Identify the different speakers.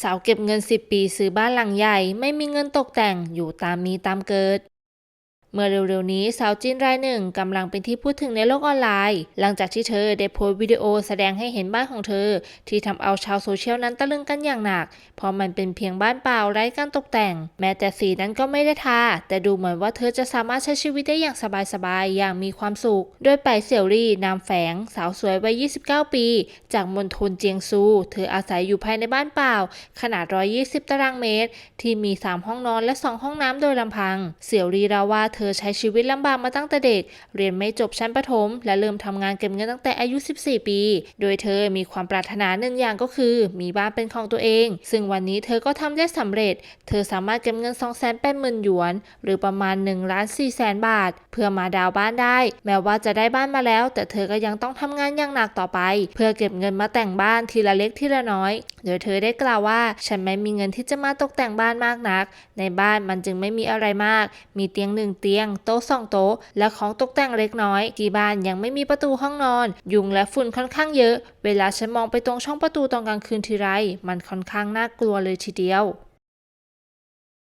Speaker 1: สาวเก็บเงิน 10 ปีซื้อบ้านหลังใหญ่ ไม่มีเงินตกแต่งอยู่ตามมีตามเกิด เมื่อเร็วๆนี้สาวจีนรายหนึ่งกำลังเป็นที่พูดถึงในโลกออนไลน์ หลังจากที่เธอได้โพสต์วิดีโอแสดงให้เห็นบ้านของเธอ ที่ทำเอาชาวโซเชียลนั้นตะลึงกันอย่างหนัก เพราะมันเป็นเพียงบ้านเปล่าไร้การตกแต่ง แม้แต่สีนั้นก็ไม่ได้ทาแต่ดูเหมือนว่าเธอจะสามารถใช้ชีวิตได้อย่างสบายๆอย่างมีความสุข โดยไปเสี่ยวรี่นามแฝง สาวสวยวัย 29 ปี จากมณฑลเจียงซู เธออาศัยอยู่ภายในบ้านเปล่า ขนาด 120 ตารางเมตร ที่มี 3 ห้องนอนและ 2 ห้องน้ำโดยลำพัง เสี่ยวรีเราว่าเธออใช้ชีวิตลำบากมาตั้งแต่เด็ก เรียนไม่จบชั้นประถม และเริ่มทำงานเก็บเงินตั้งแต่อายุ 14 ปี โดยเธอมีความปรารถนาหนึ่งอย่างก็คือ มีบ้านเป็นของตัวเอง ซึ่งวันนี้เธอก็ทำได้สำเร็จ เธอสามารถเก็บเงิน 2 8 0 0 0 0หยวน หรือประมาณ1ล้าน4แสนบาท เพื่อมาดาวน์บ้านได้ แม้ว่าจะได้บ้านมาแล้ว แต่เธอก็ยังต้องทำงานอย่างหนักต่อไป เพื่อเก็บเงินมาแต่งบ้านทีละเล็กทีละน้อย โดยเธอได้กล่าวว่า ฉันไม่มีเงินที่จะมาตกแต่งบ้านมากนัก ในบ้านมันจึงไม่มีอะไรมาก มีเตียงหนึ่งเตียตียง โต๊ะสองโต๊ะ และของตกแต่งเล็กน้อยที่บ้านยังไม่มีประตูห้องนอน ยุงและฝุ่นค่อนข้างเยอะ เวลาฉันมองไปตรงช่องประตูตอนกลางคืนทีไร มันค่อนข้างน่ากลัวเลยทีเดียว